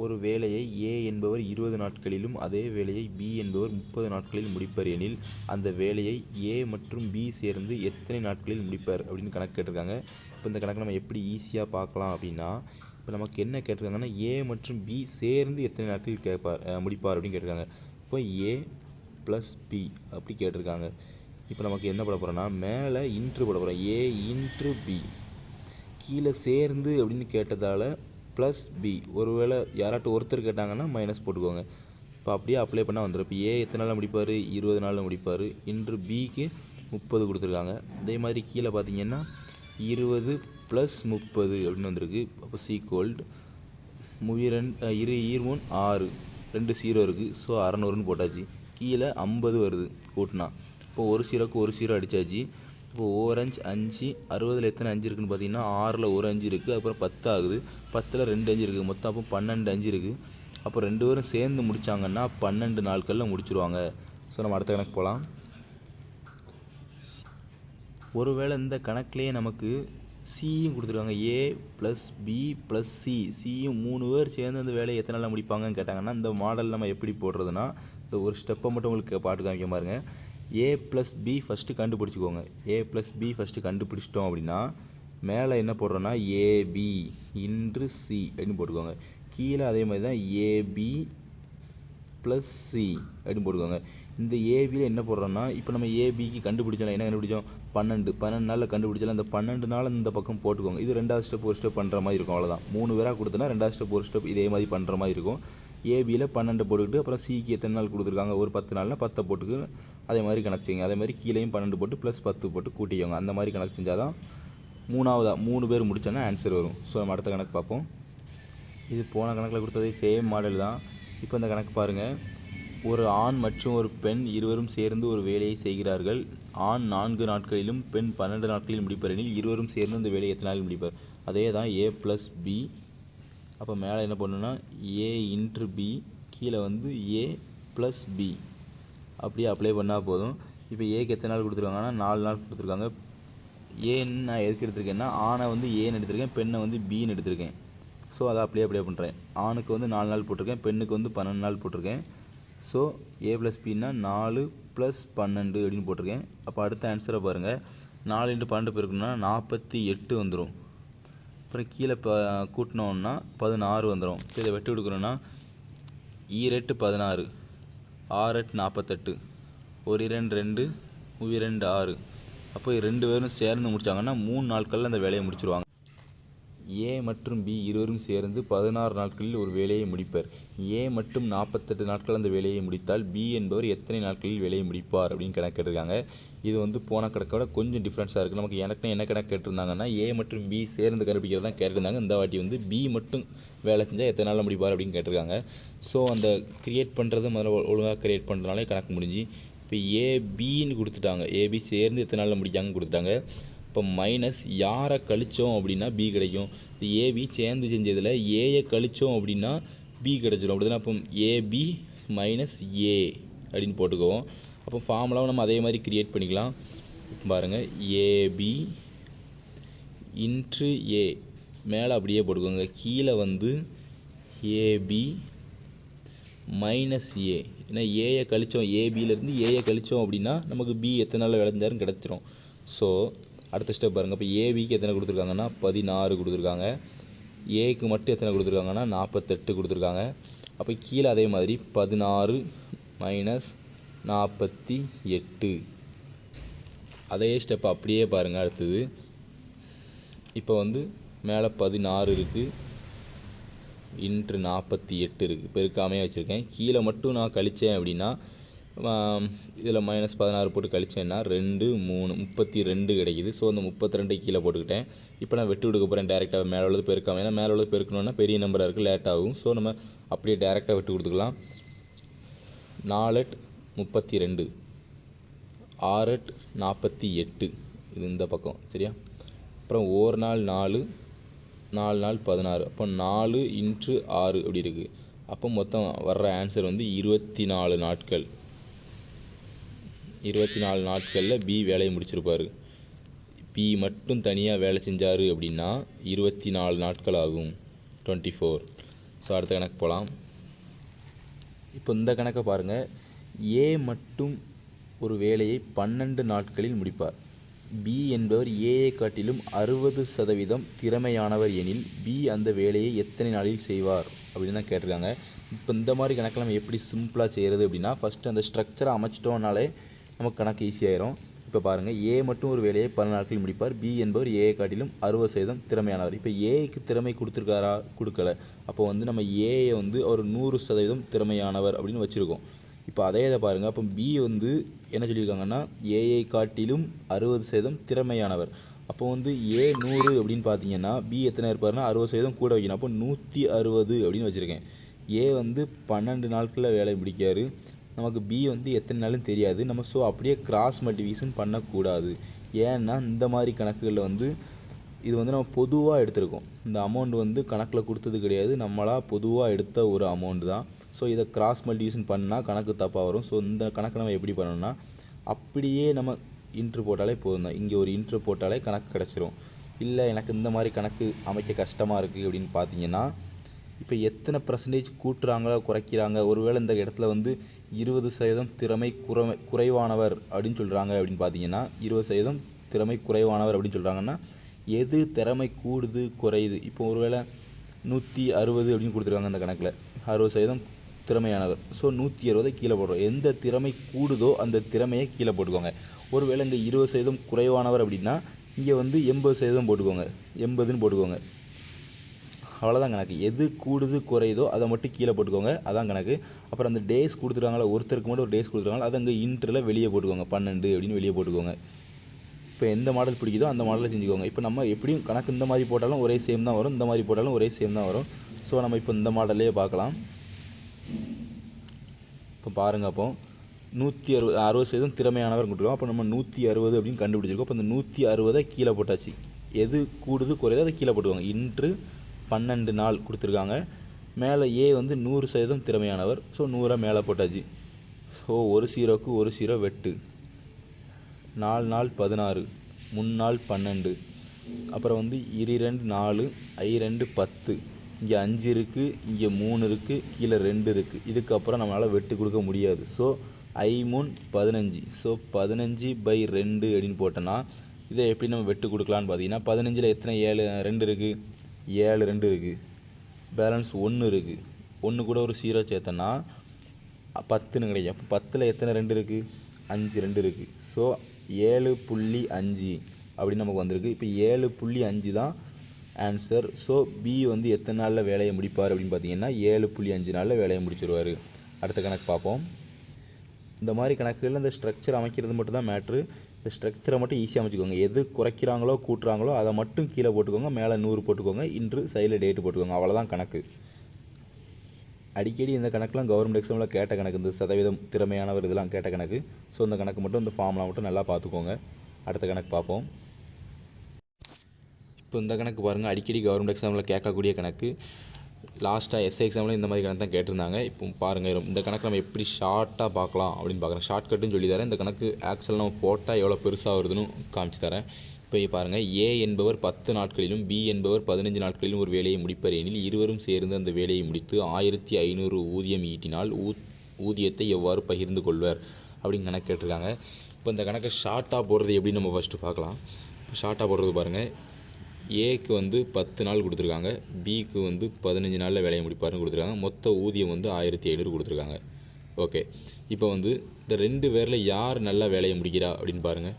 ஒரு வேலையை ஏ என்பவர் இருபது நாட்களிலும் அதே வேலையை பி என்பவர் முப்பது நாட்களில் முடிப்பர் எனில் அந்த வேலையை ஏ மற்றும் பி சேர்ந்து எத்தனை நாட்களில் முடிப்பர் அப்படின்னு கணக்கு கேட்டிருக்காங்க. இப்போ இந்த கணக்கு நம்ம எப்படி ஈஸியாக பார்க்கலாம் அப்படின்னா இப்போ நமக்கு என்ன கேட்டிருக்காங்கன்னா ஏ மற்றும் பி சேர்ந்து எத்தனை நாட்களில் கேட்பார் முடிப்பார் அப்படின்னு கேட்டிருக்காங்க. இப்போ ஏ ப்ளஸ் பி அப்படி கேட்டிருக்காங்க. இப்போ நமக்கு என்ன பண்ண போகிறோன்னா மேலே இன்ட்ரு போட போகிறோம் ஏ இன்ட்ரு பி கீழே சேர்ந்து அப்படின்னு கேட்டதால் ப்ளஸ் பி ஒருவேளை யாராட்டும் ஒருத்தர் கேட்டாங்கன்னா மைனஸ் போட்டுக்கோங்க. இப்போ அப்படியே அப்ளை பண்ணால் வந்துடும் இப்போ ஏ எத்தனை நாளில் முடிப்பார்? இருபது நாளில் முடிப்பார். இன்று பிக்கு முப்பது கொடுத்துருக்காங்க. அதே மாதிரி கீழே பார்த்தீங்கன்னா இருபது ப்ளஸ் முப்பது அப்படின்னு வந்திருக்கு. அப்போ சீக்வல்டு முயிரன் இரு ஈர்மூன் ஆறு. ரெண்டு சீரோ இருக்குது ஸோ அறநூறுன்னு போட்டாச்சு. கீழே ஐம்பது வருது. கூட்டினா. இப்போ ஒரு சீரோக்கு ஒரு சீரோ அடித்தாச்சு இப்போ ஓரஞ்சு அஞ்சு அறுபதில் எத்தனை அஞ்சு இருக்குன்னு பார்த்தீங்கன்னா ஆறில் ஒரு அஞ்சு இருக்குது அப்புறம் பத்து ஆகுது. பத்தில் ரெண்டு அஞ்சு இருக்குது மொத்தம் அப்போ பன்னெண்டு அஞ்சு இருக்குது அப்போ ரெண்டு பேரும் சேர்ந்து முடித்தாங்கன்னா பன்னெண்டு நாட்களில் முடிச்சிருவாங்க. ஸோ நம்ம அடுத்த கணக்கு போகலாம் ஒருவேளை இந்த கணக்குலேயே நமக்கு சியும் கொடுத்துருக்காங்க. A plus B plus C சியும் மூணு பேர் சேர்ந்து அந்த வேலையை எத்தனை நாளில் முடிப்பாங்கன்னு கேட்டாங்கன்னா இந்த மாடல் நம்ம எப்படி போடுறதுன்னா இந்த ஒரு ஸ்டெப்பை மட்டும் உங்களுக்கு பாட்டு காமிக்க பாருங்கள் ஏ ப்ளஸ் பி ஃபஸ்ட்டு கண்டுபிடிச்சிக்கோங்க. ஏ ப்ளஸ் பி ஃபஸ்ட்டு கண்டுபிடிச்சிட்டோம் அப்படின்னா மேலே என்ன போடுறோன்னா ஏபி இன்று சி அப்படின்னு போட்டுக்கோங்க. கீழே அதே மாதிரி தான் ஏபி ப்ளஸ் சி அப்படின்னு போட்டுக்கோங்க. இந்த ஏபியில் என்ன போடுறோன்னா இப்போ நம்ம ஏபிக்கு கண்டுபிடிச்சோம் என்ன கண்டுபிடிச்சோம்? பன்னெண்டு. பன்னெண்டு நாளில் கண்டுபிடிச்சாலும் அந்த பன்னெண்டு நாள் இந்த பக்கம் போட்டுக்கோங்க. இது ரெண்டாவது ஸ்டெப் ஒரு ஸ்டெப் பண்ணுற மாதிரி இருக்கும் அவ்வளோதான் மூணு பேராக கொடுத்தனா ரெண்டாவது ஸ்டெப் ஒரு ஸ்டெப் இதே மாதிரி பண்ணுற மாதிரி இருக்கும். ஏபியில் பன்னெண்டு போட்டுக்கிட்டு அப்புறம் சிக்கு எத்தனை நாள் கொடுத்துருக்காங்க? ஒரு பத்து நாளில் பத்தை போட்டுக்கு அதே மாதிரி கணக்கு செய்யுங்க. அதே மாதிரி கீழேயும் பன்னெண்டு போட்டு ப்ளஸ் பத்து போட்டு கூட்டிக்கோங்க. அந்த மாதிரி கணக்கு செஞ்சால் தான் மூணாவதாக மூணு பேர் முடிச்சோன்னா ஆன்சர் வரும். ஸோ நம்ம அடுத்த கணக்கு பார்ப்போம். இது போன கணக்கில் கொடுத்ததே சேம் மாடல் தான். இப்போ இந்த கணக்கு பாருங்கள் ஒரு ஆண் மற்றும் ஒரு பெண் இருவரும் சேர்ந்து ஒரு வேலையை செய்கிறார்கள். ஆண் நான்கு நாட்களிலும் பெண் பன்னெண்டு நாட்களிலும் முடிப்பார் எனில் இருவரும் சேர்ந்து இந்த வேலையை எத்தனை நாளில் முடிப்பார்? அதே தான் ஏ ப்ளஸ் பி அப்போ மேலே என்ன பண்ணுன்னா ஏ இன்ட்ரு பி கீழே வந்து ஏ ப்ளஸ் பி அப்படியே அப்ளை பண்ணால் போதும். இப்போ ஏக்கு எத்தனை நாள் கொடுத்துருக்காங்கன்னா நாலு நாள் கொடுத்துருக்காங்க. ஏன்னு நான் எதுக்கு எடுத்திருக்கேன்னா ஆணை வந்து ஏன்னு எடுத்திருக்கேன் பெண்ணை வந்து பின்னு எடுத்திருக்கேன். ஸோ அதை அப்படியே அப்படியே பண்ணுறேன் ஆணுக்கு வந்து நாலு நாள் போட்டிருக்கேன் பெண்ணுக்கு வந்து பன்னெண்டு நாள் போட்டிருக்கேன். ஸோ ஏ ப்ளஸ் பின்னா நாலு ப்ளஸ் பன்னெண்டு அப்படின்னு போட்டிருக்கேன். அப்போ அடுத்த ஆன்சரை பாருங்கள் நாலு இன்ட்டு பன்னெண்டு பெருக்கணும்னா நாற்பத்தி எட்டு வந்துடும் அப்புறம் கீழே ப கூட்டினோன்னா பதினாறு வந்துடும் கீழே இதை வெட்டி கொடுக்கணும்னா e ஈரெட்டு பதினாறு. ஆறெட்டு நாற்பத்தெட்டு. ஒரு இரண்டு ரெண்டு இரண்டு ஆறு. அப்போ ரெண்டு பேரும் சேர்ந்து முடிச்சாங்கன்னா மூணு நாட்களில் அந்த வேலையை முடிச்சிருவாங்க. ஏ மற்றும் பி இருவரும் சேர்ந்து பதினாறு நாட்களில் ஒரு வேலையை முடிப்பர். ஏ மட்டும் நாற்பத்தெட்டு நாட்கள் அந்த வேலையை முடித்தால் பி என்பவர் எத்தனை நாட்களில் வேலையை முடிப்பார் அப்படின்னு கணக்கு கேட்டிருக்காங்க. இது வந்து போன கணக்கோட கொஞ்சம் டிஃப்ரென்ஸாக இருக்குது நமக்கு எனக்கு என்ன கணக்கு கேட்டிருந்தாங்கன்னா ஏ மற்றும் பி சேர்ந்து கண்டுபிடிக்கிறது தான் கேட்டிருந்தாங்க. இந்த வாட்டி வந்து பி மட்டும் வேலை செஞ்சால் எத்தனை நாளில் முடிப்பார் அப்படின்னு கேட்டிருக்காங்க. ஸோ அந்த கிரியேட் பண்ணுறது முதல்ல ஒழுங்காக கிரியேட் பண்ணுறதுனாலே கணக்கு முடிஞ்சு இப்போ ஏபின்னு கொடுத்துட்டாங்க. ஏபி சேர்ந்து எத்தனை நாளில் முடிக்காங்கன்னு கொடுத்துட்டாங்க. இப்போ மைனஸ் யாரை கழித்தோம் அப்படின்னா பி கிடைக்கும். இந்த ஏபி சேர்ந்து செஞ்சதில் ஏயை கழிச்சோம் அப்படின்னா பி கிடச்சிடும் அப்படி அப்போ ஏபி மைனஸ் ஏ அப்படின்னு போட்டுக்குவோம். அப்போ ஃபார்முலாவும் நம்ம அதே மாதிரி க்ரியேட் பண்ணிக்கலாம். பாருங்கள் ஏபி இன்ட்ரு ஏ மேலே அப்படியே போட்டுக்கோங்க. கீழே வந்து ஏபி மைனஸ் ஏ ஏன்னா ஏயை கழிச்சோம். ஏபியிலேருந்து ஏயை கழிச்சோம் அப்படின்னா நமக்கு பி எத்தனை நாள் விளைஞ்சாருன்னு கிடச்சிரும். ஸோ அடுத்த ஸ்டெப் பாருங்கள் இப்போ ஏவிக்கு எத்தனை கொடுத்துருக்காங்கன்னா பதினாறு கொடுத்துருக்காங்க. ஏக்கு மட்டும் எத்தனை கொடுத்துருக்காங்கன்னா நாற்பத்தெட்டு கொடுத்துருக்காங்க. அப்போ கீழே அதே மாதிரி பதினாறு மைனஸ் நாற்பத்தி எட்டு. அதே ஸ்டெப் அப்படியே பாருங்கள் அடுத்தது. இப்போ வந்து மேலே பதினாறு இருக்குது இன்ட்ரு நாற்பத்தி எட்டு இருக்குது பெருக்காமையாக வச்சுருக்கேன். கீழே மட்டும் நான் கழித்தேன் அப்படின்னா இதில் மைனஸ் பதினாறு போட்டு கழிச்சேன்னா ரெண்டு மூணு முப்பத்தி ரெண்டு கிடைக்குது. ஸோ அந்த முப்பத்தி ரெண்டு கீழே போட்டுக்கிட்டேன். இப்போ நான் வெட்டு கொடுக்க போகிறேன் டேரெக்டாக மேலே உள்ளது பெருக்காமல் ஏன்னா மேலே உள்ளது பெருக்கணுன்னா பெரிய நம்பராக இருக்குது லேட் ஆகும். ஸோ நம்ம அப்படியே டேரெக்டாக வெட்டு கொடுத்துக்கலாம். நாலெட் முப்பத்தி ரெண்டு ஆறெட் நாற்பத்தி எட்டு. இது இந்த பக்கம் சரியா? அப்புறம் ஒரு நாள் நாலு நாலு நாள் பதினாறு. அப்போ நாலு இன்ட்டு ஆறு அப்படி இருக்குது அப்போ மொத்தம் வர்ற ஆன்சர் வந்து இருபத்தி நாலு நாட்கள். இருபத்தி நாலு நாட்களில் பி வேலையை முடிச்சிருப்பார். பி மட்டும் தனியாக வேலை செஞ்சார் அப்படின்னா இருபத்தி நாலு நாட்கள் ஆகும் டுவெண்ட்டி ஃபோர் ஸோ அடுத்த கணக்கு போகலாம் இப்போ இந்த கணக்கை பாருங்கள் ஏ மட்டும் ஒரு வேலையை பன்னெண்டு நாட்களில் முடிப்பார். பி என்பவர் ஏயை காட்டிலும் அறுபது சதவீதம் திறமையானவர் எனில் பி அந்த வேலையை எத்தனை நாளில் செய்வார் அப்படின்னு தான் கேட்டிருக்காங்க. இப்போ இந்த மாதிரி கணக்கில் நம்ம எப்படி சிம்பிளாக செய்கிறது அப்படின்னா ஃபஸ்ட்டு அந்த ஸ்ட்ரக்சரை அமைச்சிட்டோம்னாலே நமக்கு கணக்கு ஈஸியாயிரும் இப்போ பாருங்கள் ஏ மட்டும் ஒரு வேலையை பல நாட்களில் முடிப்பார். பி என்பவர் ஏஐ காட்டிலும் அறுபது சதவீதம் திறமையானவர். இப்போ ஏக்கு திறமை கொடுத்துருக்காரா? கொடுக்கல. அப்போ வந்து நம்ம ஏயை வந்து அவர் நூறு சதவீதம் திறமையானவர் அப்படின்னு வச்சுருக்கோம். இப்போ அதே இதை பாருங்கள் அப்போ பி வந்து என்ன சொல்லியிருக்காங்கன்னா ஏஐ காட்டிலும் அறுபது சதவீதம் திறமையானவர். அப்போ வந்து ஏ நூறு அப்படின்னு பார்த்தீங்கன்னா பி எத்தனை இருப்பாருன்னா அறுபது சதவீதம் கூட வைக்கணும். அப்போ நூற்றி அறுபது அப்படின்னு வச்சுருக்கேன். ஏ வந்து பன்னெண்டு நாட்களில் வேலை முடிக்காரு நமக்கு பி வந்து எத்தனை நாளும் தெரியாது. நம்ம ஸோ அப்படியே கிராஸ் மல்டிவிஷன் பண்ணக்கூடாது. ஏன்னா இந்த மாதிரி கணக்குகளில் வந்து இது வந்து நம்ம பொதுவாக எடுத்திருக்கோம். இந்த அமௌண்ட் வந்து கணக்கில் கொடுத்தது கிடையாது. நம்மளாக பொதுவாக எடுத்த ஒரு அமௌண்ட் தான். ஸோ இதை கிராஸ் மல்டிவிஷன் பண்ணால் கணக்கு தப்பாக வரும். ஸோ இந்த கணக்கு நம்ம எப்படி பண்ணணும்னா அப்படியே நம்ம இன்ட்ரு போட்டாலே போதும் தான். இங்கே ஒரு இன்ட்ரு போட்டாலே கணக்கு கிடச்சிரும். இல்லை எனக்கு இந்த மாதிரி கணக்கு அமைக்க கஷ்டமாக இருக்குது அப்படின்னு பார்த்தீங்கன்னா இப்போ எத்தனை பர்சன்டேஜ் கூட்டுறாங்களா குறைக்கிறாங்க. ஒருவேளை இந்த இடத்துல வந்து இருபது சதவீதம் திறமை குறை குறைவானவர் அப்படின்னு சொல்கிறாங்க அப்படின்னு பார்த்தீங்கன்னா இருபது சதவீதம் திறமை குறைவானவர் அப்படின்னு சொல்கிறாங்கன்னா எது திறமை கூடுது குறையுது? இப்போ ஒருவேளை நூற்றி அறுபது அப்படின்னு கொடுத்துருக்காங்க அந்த கணக்கில். அறுபது சதவீதம் திறமையானவர். ஸோ நூற்றி அறுபதை கீழே போடுறோம். எந்த திறமை கூடுதோ அந்த திறமையை கீழே போட்டுக்கோங்க. ஒருவேளை இந்த இருபது சதவீதம் குறைவானவர் அப்படின்னா இங்கே வந்து எண்பது சதவீதம் போட்டுக்கோங்க. எண்பதுன்னு போட்டுக்கோங்க. அவ்வளோதான் கணக்கு. எது கூடுது குறையுதோ அதை மட்டும் கீழே போட்டுக்கோங்க. அதான் கணக்கு. அப்புறம் அந்த டேஸ் கொடுத்துருக்காங்களா ஒருத்தருக்கு மட்டும் ஒரு டேஸ் கொடுத்துருக்காங்களா அதை அங்கே இன்டரில் வெளியே போட்டுக்கோங்க. பன்னெண்டு அப்படின்னு வெளியே போட்டுக்கோங்க. இப்போ எந்த மாடல் பிடிக்குதோ அந்த மாடலில் செஞ்சுக்கோங்க. இப்போ நம்ம எப்படியும் கணக்கு இந்த மாதிரி போட்டாலும் ஒரே சேம் தான் வரும். இந்த மாதிரி போட்டாலும் ஒரே சேம் தான் வரும். ஸோ நம்ம இப்போ இந்த மாடல்லே பார்க்கலாம். இப்போ பாருங்கள் அப்போ. நூற்றி அறுபது அறுபது சதவீதம் திறமையானவர் கொடுத்துருக்கோம் அப்போ நம்ம நூற்றி அறுபது அப்படின்னு கண்டுபிடிச்சிருக்கோம். அப்போ அந்த நூற்றி அறுபதை கீழே போட்டாச்சு. எது கூடுது குறையுதோ அதை கீழே போட்டுக்கோங்க. இன்று பன்னெண்டு நாள் கொடுத்துருக்காங்க. மேலே ஏ வந்து நூறு சதவீதம் திறமையானவர். ஸோ நூறாக மேலே போட்டாச்சு. ஸோ ஒரு சீரோக்கு ஒரு சீரோ வெட்டு. நாலு நாள் பதினாறு முன்னாள் பன்னெண்டு. அப்புறம் வந்து இரு ரெண்டு நாலு ஐ ரெண்டு பத்து. இங்கே அஞ்சு இருக்குது இங்கே மூணு இருக்குது கீழே ரெண்டு இருக்குது இதுக்கப்புறம் நம்மளால் வெட்டு கொடுக்க முடியாது. ஸோ ஐ மூணு பதினஞ்சு. ஸோ பதினஞ்சு பை ரெண்டு அப்படின்னு போட்டோன்னா இதை எப்படி நம்ம வெட்டு கொடுக்கலான்னு பார்த்தீங்கன்னா பதினஞ்சில் எத்தனை ஏழு ரெண்டு இருக்குது ஏழு ரெண்டு இருக்குது பேலன்ஸ் ஒன்று இருக்குது ஒன்று கூட ஒரு ஜீரோ சேர்த்தோன்னா பத்துன்னு கிடைக்கும். அப்போ பத்தில் எத்தனை ரெண்டு இருக்குது அஞ்சு ரெண்டு இருக்குது ஸோ ஏழு புள்ளி அஞ்சு அப்படின்னு நமக்கு வந்திருக்கு. இப்போ ஏழு புள்ளி அஞ்சு தான் ஆன்சர் ஸோ பி வந்து எத்தனை நாளில் வேலையை முடிப்பார் அப்படின்னு பார்த்தீங்கன்னா ஏழு புள்ளி அஞ்சு நாளில் வேலையை முடிச்சிருவார். அடுத்த கணக்கு பார்ப்போம். இந்த மாதிரி கணக்குகளில் இந்த ஸ்ட்ரக்சர் அமைக்கிறது மட்டும் தான் மேட்ரு இந்த ஸ்ட்ரக்சரை மட்டும் ஈஸியாக அமைச்சுக்கோங்க. எது குறைக்கிறாங்களோ கூட்டுறாங்களோ அதை மட்டும் கீழே போட்டுக்கோங்க மேலே நூறு போட்டுக்கோங்க இன்று சைடில் டேட்டு போட்டுக்கோங்க. அவ்வளோதான் கணக்கு. அடிக்கடி இந்த கணக்கெலாம் கவர்மெண்ட் எக்ஸாமில் கேட்ட கணக்கு. இந்த சதவீதம் திறமையானவர் இதெல்லாம் கேட்ட கணக்கு. ஸோ இந்த கணக்கு மட்டும் இந்த ஃபார்ம்லாம் மட்டும் நல்லா பார்த்துக்கோங்க. அடுத்த கணக்கு பார்ப்போம். இப்போ இந்த கணக்கு பாருங்கள் அடிக்கடி கவர்மெண்ட் எக்ஸாமில் கேட்கக்கூடிய கணக்கு. லாஸ்ட்டாக எஸ்ஐ எக்ஸாமில் இந்த மாதிரி கணக்கு தான் கேட்டிருந்தாங்க. இப்போ பாருங்கள் இந்த கணக்கு நம்ம எப்படி ஷார்ட்டாக பார்க்கலாம் அப்படின்னு பார்க்குறேன். ஷார்ட்கட்டுன்னு சொல்லி தரேன் இந்த கணக்கு ஆக்சுவலாக நம்ம போட்டால் எவ்வளோ பெருசாக வருதுன்னு காமிச்சு தரேன். இப்போ பாருங்கள் ஏ என்பவர் பத்து நாட்களிலும் பி என்பவர் பதினஞ்சு நாட்களிலும் ஒரு வேலையை முடிப்பர். எனில் இருவரும் சேர்ந்து அந்த வேலையை முடித்து ஆயிரத்தி ஐநூறு ஊதியம் ஈட்டினால் ஊ ஊதியத்தை எவ்வாறு பகிர்ந்து கொள்வர் அப்படின்னு கணக்கு கேட்டிருக்காங்க. இப்போ இந்த கணக்கை ஷார்ட்டாக போடுறது எப்படி நம்ம ஃபஸ்ட்டு பார்க்கலாம். ஷார்ட்டாக போடுறது பாருங்கள் ஏக்கு வந்து பத்து நாள் கொடுத்துருக்காங்க. பிக்கு வந்து பதினஞ்சு நாளில் வேலையை முடிப்பாருன்னு கொடுத்துருக்காங்க. மொத்த ஊதியம் வந்து ஆயிரத்தி ஐநூறு கொடுத்துருக்காங்க. ஓகே இப்போ வந்து இந்த ரெண்டு பேரில் யார் நல்லா வேலையை முடிக்கிறா அப்படின்னு பாருங்கள்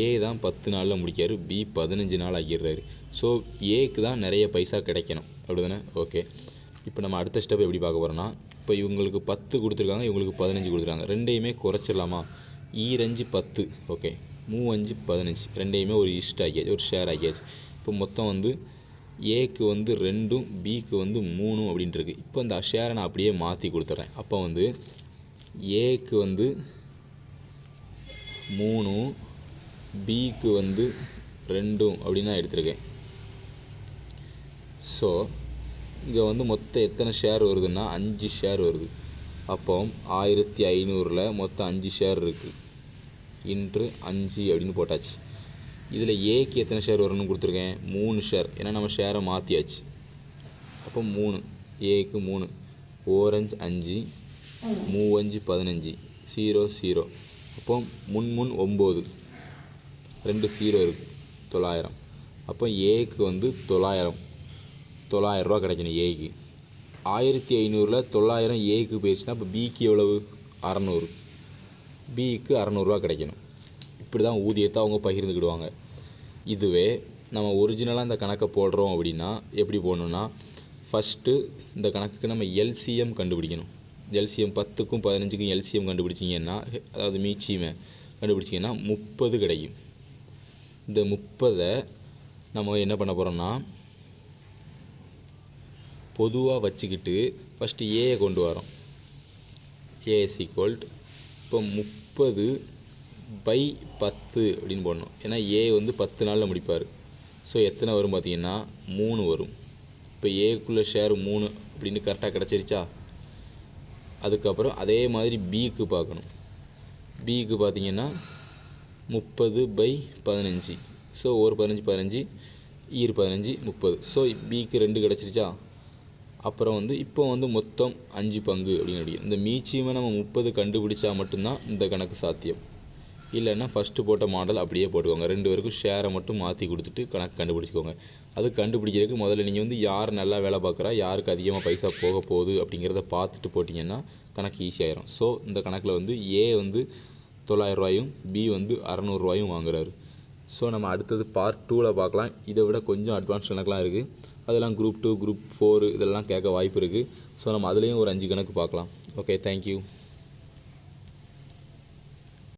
ஏ தான் பத்து நாளில் முடிக்காரு பி பதினஞ்சு நாள் ஆகிடுறாரு. ஸோ ஏக்கு தான் நிறைய பைசா கிடைக்கணும். அப்படி தானே ஓகே இப்போ நம்ம அடுத்த ஸ்டெப் எப்படி பார்க்க போகிறோம்னா இப்போ இவங்களுக்கு பத்து கொடுத்துருக்காங்க இவங்களுக்கு பதினஞ்சு கொடுத்துருக்காங்க. ரெண்டையுமே குறைச்சிடலாமா? E ஈரஞ்சு பத்து. ஓகே மூவஞ்சு பதினஞ்சு. ரெண்டையுமே ஒரு இஷ்ட் ஆகியாச்சு ஒரு ஷேர் ஆக்கியாச்சு. இப்போ மொத்தம் வந்து ஏக்கு வந்து ரெண்டும் பிக்கு வந்து மூணும் அப்படின்ட்டுருக்கு. இப்போ இந்த ஷேரை நான் அப்படியே மாற்றி கொடுத்துட்றேன் அப்போ வந்து ஏக்கு வந்து மூணும் பிக்கு வந்து ரெண்டும் அப்படின்னு நான் எடுத்திருக்கேன். ஸோ இங்கே வந்து மொத்தம் எத்தனை ஷேர் வருதுன்னா அஞ்சு ஷேர் வருது. அப்போ ஆயிரத்தி ஐநூறில் மொத்தம் அஞ்சு ஷேர் இருக்குது இன்று அஞ்சு அப்படின்னு போட்டாச்சு. இதில் ஏக்கு எத்தனை ஷேர் வரும்னு கொடுத்துருக்கேன்? மூணு ஷேர் ஏன்னா நம்ம ஷேரை மாற்றியாச்சு அப்போ மூணு. ஏக்கு மூணு. ஓரஞ்சு அஞ்சு. மூவஞ்சு பதினஞ்சு. ஜீரோ ஜீரோ அப்போ முன் முன் ஒம்பது. ரெண்டு ஜீரோ இருக்குது தொள்ளாயிரம். அப்போ ஏக்கு வந்து தொள்ளாயிரம். தொள்ளாயிரரூவா கிடைக்கணும் ஏக்கு ஆயிரத்தி ஐநூறில் தொள்ளாயிரம் ஏக்கு போயிடுச்சுன்னா அப்போ பிக்கு எவ்வளவு? அறநூறு. பிக்கு அறநூறுவா கிடைக்கணும். இப்படி தான் ஊதியத்தை அவங்க பகிர்ந்துக்கிடுவாங்க. இதுவே நம்ம ஒரிஜினலாக இந்த கணக்கை போடுறோம் அப்படின்னா எப்படி போடணுன்னா ஃபஸ்ட்டு இந்த கணக்குக்கு நம்ம எல்சிஎம் கண்டுபிடிக்கணும். எல்சிஎம் பத்துக்கும் பதினஞ்சுக்கும் எல்சிஎம் கண்டுபிடிச்சிங்கன்னா அதாவது மீச்சியமை கண்டுபிடிச்சிங்கன்னா முப்பது கிடைக்கும். இந்த முப்பதை நம்ம என்ன பண்ண போகிறோம்னா பொதுவாக வச்சுக்கிட்டு ஃபஸ்ட்டு ஏயை கொண்டு வரோம் ஏஎஸ் ஈக்குவல்ட் இப்போ முப்பது பை பத்து அப்படின்னு போடணும். ஏன்னா ஏ வந்து பத்து நாளில் முடிப்பார். ஸோ எத்தனை வரும் பார்த்தீங்கன்னா மூணு வரும். இப்போ ஏக்குள்ளே ஷேர் மூணு அப்படின்னு கரெக்டாக கிடச்சிருச்சா? அதுக்கப்புறம் அதே மாதிரி பிக்கு பார்க்கணும். பிக்கு பார்த்தீங்கன்னா முப்பது பை பதினஞ்சு. ஸோ ஒரு பதினஞ்சு பதினஞ்சு ஈர் பதினஞ்சு முப்பது. ஸோ பிக்கு ரெண்டு கிடச்சிருச்சா? அப்புறம் வந்து இப்போ வந்து மொத்தம் அஞ்சு பங்கு அப்படின்னு அடிக்கும் இந்த மீச்சியமை நம்ம முப்பது கண்டுபிடிச்சா மட்டும்தான் இந்த கணக்கு சாத்தியம். இல்லைன்னா ஃபஸ்ட்டு போட்ட மாடல் அப்படியே போட்டுக்கோங்க. ரெண்டு பேருக்கும் ஷேரை மட்டும் மாற்றி கொடுத்துட்டு கணக்கு கண்டுபிடிச்சிக்கோங்க. அது கண்டுபிடிக்கிறதுக்கு முதல்ல நீங்கள் வந்து யார் நல்லா வேலை பார்க்குறா யாருக்கு அதிகமாக பைசா போக போகுது அப்படிங்கிறத பார்த்துட்டு போட்டிங்கன்னா கணக்கு ஈஸியாயிரும் ஸோ இந்த கணக்கில் வந்து ஏ வந்து தொள்ளாயிரரூவாயும் பி வந்து அறநூறுரூவாயும் வாங்குறாரு. ஸோ நம்ம அடுத்தது பார்ட் டூவில் பார்க்கலாம். இதை விட கொஞ்சம் அட்வான்ஸ் கணக்கெலாம் இருக்குது அதெல்லாம் குரூப் டூ குரூப் ஃபோர் இதெல்லாம் கேட்க வாய்ப்பு இருக்குது ஸோ நம்ம அதுலேயும் ஒரு அஞ்சு கணக்கு பார்க்கலாம். Okay thank you